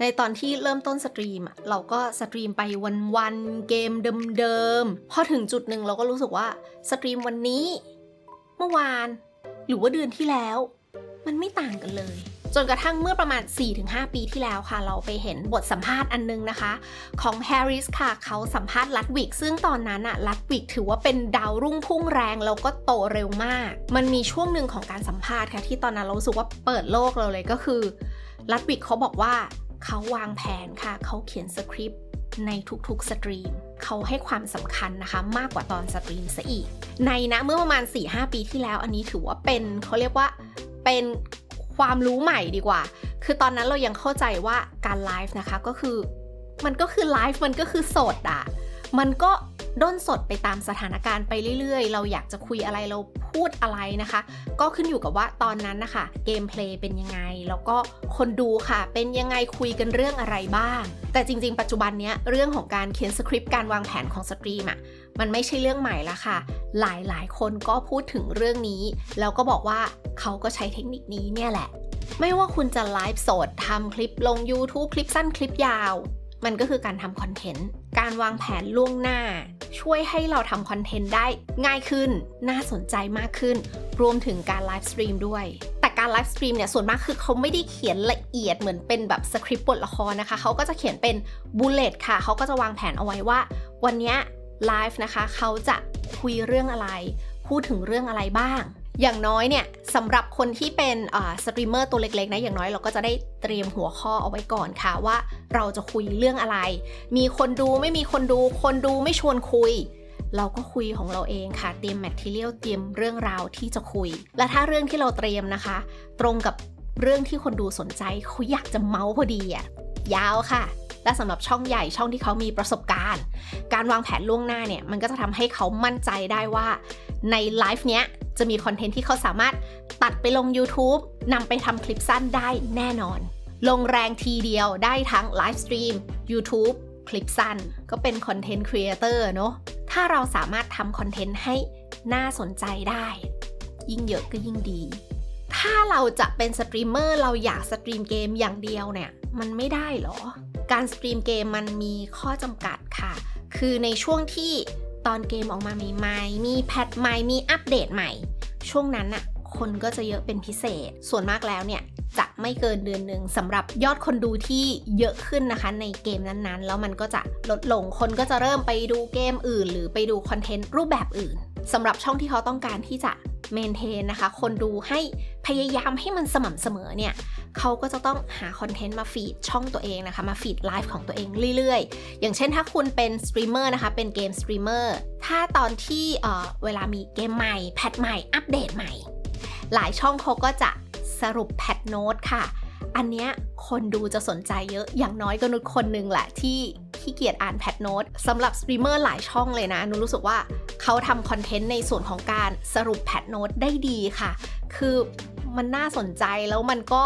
ในตอนที่เริ่มต้นสตรีมอะเราก็สตรีมไปวันๆเกมเดิมๆพอถึงจุดหนึ่งเราก็รู้สึกว่าสตรีมวันนี้ เมื่อวาน หรือว่าเดือนที่แล้ว มันไม่ต่างกันเลย จนกระทั่งเมื่อประมาณ 4-5 ปีที่แล้วค่ะ เราไปเห็นบทสัมภาษณ์อันนึงนะคะ ของแฮร์ริสค่ะ เขาสัมภาษณ์ลัดวิก ซึ่งตอนนั้นอะลัดวิกถือว่าเป็นดาวรุ่งพุ่งแรง แล้วก็โตเร็วมาก มันมีช่วงหนึ่งของการสัมภาษณ์ค่ะที่ตอนนั้นเราสึกว่าเปิดโลกเราเลยก็คือลัดวิกเขาบอกว่า เขาวางแผนค่ะ เขาเขียนสคริปต์ในทุกๆสตรีม เขาให้ความสำคัญนะคะ มากกว่าตอนสตรีมซะอีก ในนะเมื่อประมาณ 4-5 ปีที่แล้วอันนี้ถือว่าเป็นเขาเรียกว่าเป็นความรู้ใหม่ดีกว่า คือตอนนั้นเรายังเข้าใจว่าการไลฟ์นะคะก็คือ มันก็คือไลฟ์มันก็คือสดอะมันก็ ด้นสดไปตามสถานการณ์ไปเรื่อยๆ เราอยากจะคุยอะไรเราพูดอะไรนะคะ ก็ขึ้นอยู่กับว่าตอนนั้นนะคะเกมเพลย์เป็นยังไง แล้วก็คนดูค่ะ เป็นยังไงคุยกันเรื่องอะไรบ้าง แต่จริง ๆ ปัจจุบันเนี้ยเรื่องของการเขียนสคริปต์การวางแผนของสตรีมอะมันไม่ใช่เรื่องใหม่ละค่ะ หลายๆคนก็พูดถึงเรื่องนี้ แล้วก็บอกว่าเขาก็ใช้เทคนิคนี้เนี่ยแหละ ไม่ว่าคุณจะไลฟ์สดทำคลิปลง YouTube คลิปสั้นคลิปยาว มันก็คือการทำคอนเทนต์ การวางแผนล่วงหน้า ช่วยให้เราทำคอนเทนต์ได้ง่ายขึ้น น่าสนใจมากขึ้น รวมถึงการไลฟ์สตรีมด้วย แต่การไลฟ์สตรีมเนี่ยส่วนมากคือเขาไม่ได้เขียนละเอียดเหมือนเป็นแบบสคริปต์บทละครนะคะ เขาก็จะเขียนเป็นบูเลตค่ะ เขาก็จะวางแผนเอาไว้ว่า วันนี้ไลฟ์นะคะเขาจะคุยเรื่องอะไร พูดถึงเรื่องอะไรบ้าง อย่างน้อยเนี่ยสำหรับคนที่เป็นสตรีมเมอร์ตัวเล็กๆนะอย่างน้อยเราก็จะได้เตรียมหัวข้อเอาไว้ก่อนค่ะว่าเราจะคุยเรื่องอะไร มีคนดูไม่มีคนดู คนดูไม่ชวนคุย เราก็คุยของเราเองค่ะเตรียมแมทเทียลเตรียมเรื่องราวที่จะคุย และถ้าเรื่องที่เราเตรียมนะคะ ตรงกับเรื่องที่คนดูสนใจเขาอยากจะเมาส์พอดีอะยาวค่ะ และสำหรับช่องใหญ่ช่องที่เขามีประสบการณ์ การวางแผนล่วงหน้าเนี่ยมันก็จะทำให้เขามั่นใจได้ว่าในไลฟ์เนี้ยจะมีคอนเทนต์ที่เขาสามารถตัดไปลง YouTube นำไปทำคลิปสั้นได้แน่นอน ลงแรงทีเดียวได้ทั้งไลฟ์สตรีม YouTube คลิปสั้น ก็เป็นคอนเทนต์ครีเอเตอร์เนาะ ถ้าเราสามารถทำคอนเทนต์ให้น่าสนใจได้ ยิ่งเยอะก็ยิ่งดี ถ้าเราจะเป็นสตรีมเมอร์เราอยากสตรีมเกมอย่างเดียวเนี่ย มันไม่ได้หรอ การสตรีมเกมมันมีข้อจำกัดค่ะ คือในช่วงที่ตอนเกมออกมาใหม่ๆ มีแพทใหม่ มีอัปเดตใหม่ ช่วงนั้นน่ะคนก็จะเยอะเป็นพิเศษ ส่วนมากแล้วเนี่ยจะไม่เกินเดือนหนึ่งสำหรับยอดคนดูที่เยอะขึ้นนะคะ ในเกมนั้นๆ แล้วมันก็จะลดลง คนก็จะเริ่มไปดูเกมอื่น หรือไปดูคอนเทนต์รูปแบบอื่นสำหรับช่องที่เขาต้องการที่จะเมนเทนนะคะ คนดูให้พยายามให้มันสม่ำเสมอเนี่ย เขาก็จะต้องหาคอนเทนต์มาฟีดช่องตัวเองนะคะ มาฟีดไลฟ์ของตัวเองเรื่อยๆ อย่างเช่นถ้าคุณเป็นสตรีมเมอร์นะคะ เป็นเกมสตรีมเมอร์ ถ้าตอนที่เเวลามีเกมใหม่ แพทใหม่ อัปเดตใหม่ หลายช่องเขาก็จะสรุปแพทโน้ตค่ะ อันเนี้ยคนดูจะสนใจเยอะ อย่างน้อยก็นุชคนหนึ่งแหละที่ขี้เกียจอ่านแพทโน้ตสำหรับสตรีมเมอร์หลายช่องเลยนะนุรู้สึกว่าเขาทำคอนเทนต์ในส่วนของการสรุปแพทโน้ตได้ดีค่ะ คือ มันน่าสนใจแล้วมันก็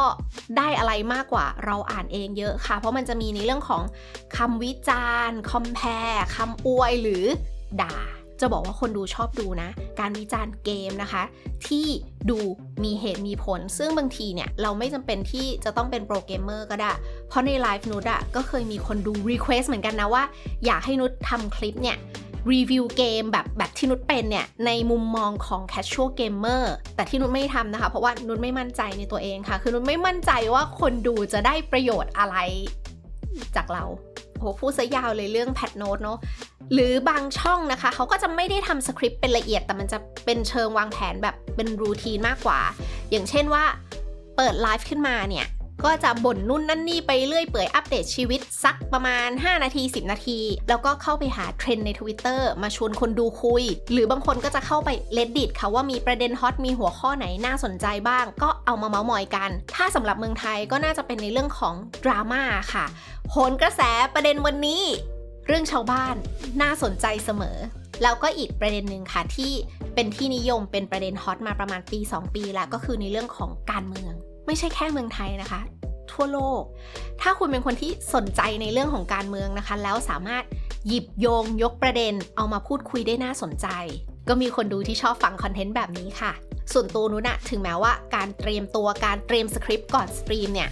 ได้อะไรมากกว่าเราอ่านเองเยอะค่ะ เพราะมันจะมีในเรื่องของคำวิจารณ์คอมเพลคำอวยหรือด่า จะบอกว่าคนดูชอบดูนะ การวิจารณ์เกมนะคะ ที่ดูมีเหตุมีผล ซึ่งบางทีเนี่ย เราไม่จำเป็นที่จะต้องเป็นโปรเกมเมอร์ก็ได้ เพราะในไลฟ์นุชอะก็เคยมีคนดูรีเควสเหมือนกันนะว่า อยากให้นุชทำคลิปเนี่ย รีวิวเกมแบบแบบที่นุชเป็นเนี่ย ในมุมมองของ casual gamer แต่ที่นุชไม่ทำนะคะ เพราะว่านุชไม่มั่นใจในตัวเองค่ะ คือนุชไม่มั่นใจว่าคนดูจะได้ประโยชน์อะไรจากเราโหพูดซะยาวเลยเรื่องแพทโนตเนาะหรือบางช่องนะคะ เขาก็จะไม่ได้ทำสคริปต์เป็นละเอียดแต่มันจะเป็นเชิงวางแผนแบบเป็นรูทีนมากกว่า อย่างเช่นว่าเปิดไลฟ์ขึ้นมาเนี่ย ก็จะบ่นนู่นนั่นนี่ไปเรื่อยเปื่อยอัปเดตชีวิตสักประมาณ 5 นาที 10 นาที แล้วก็เข้าไปหาเทรนด์ใน Twitter มาชวนคนดูคุย หรือบางคนก็จะเข้าไป reddit ค่ะว่ามีประเด็นฮอตมีหัวข้อไหนน่าสนใจบ้าง ก็เอามาเมาส์มอยกัน ถ้าสำหรับเมืองไทยก็น่าจะเป็นในเรื่องของดราม่าค่ะโหนกระแสประเด็นวันนี้ เรื่องชาวบ้านน่าสนใจเสมอแล้วก็อีกประเด็นหนึ่งค่ะที่เป็นที่นิยมเป็นประเด็นฮอตมาประมาณปี 2 ปีแล้วก็คือในเรื่องของการเมือง ไม่ใช่แค่เมืองไทยนะคะ ทั่วโลก ถ้าคุณเป็นคนที่สนใจในเรื่องของการเมืองนะคะ แล้วสามารถหยิบโยงยกประเด็น เอามาพูดคุยได้น่าสนใจ ก็มีคนดูที่ชอบฟังคอนเทนต์แบบนี้ค่ะ ส่วนตัวนุ้นอะถึงแม้ว่าการเตรียมตัวการเตรียมสคริปต์ก่อนสตรีมเนี่ย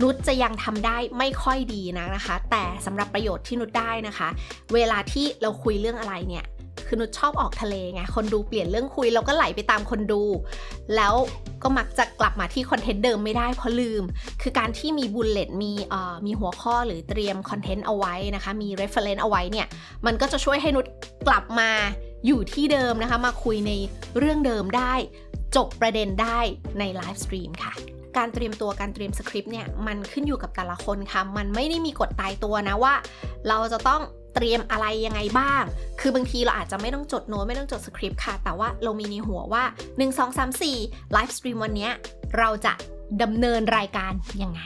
นุชจะยังทำได้ไม่ค่อยดีนะนะคะ แต่สำหรับประโยชน์ที่นุชได้นะคะ เวลาที่เราคุยเรื่องอะไรเนี่ย คือนุชชอบออกทะเลไงคนดูเปลี่ยนเรื่องคุยเราก็ไหลไปตามคนดู แล้วก็มักจะกลับมาที่คอนเทนต์เดิมไม่ได้เพราะลืม คือการที่มีบุลเลตมีเอ่อมีหัวข้อหรือเตรียมคอนเทนต์เอาไว้นะคะมี reference เอาไว้เนี่ยมันก็จะช่วยให้นุชกลับมาอยู่ที่เดิมนะคะมาคุยในเรื่องเดิมได้ จบประเด็นได้ในไลฟ์สตรีมค่ะการเตรียมตัวการเตรียมสคริปต์เนี่ยมันขึ้นอยู่กับแต่ละคนค่ะ มันไม่ได้มีกฎตายตัวนะว่า เราจะต้อง เตรียมอะไรยังไงบ้าง คือบางทีเราอาจจะไม่ต้องจดโน้ตไม่ต้องจดสคริปต์ค่ะ แต่ว่าเรามีในหัวว่า 1 2 3 4ไลฟ์สตรีมวันนี้เราจะดำเนินรายการยังไง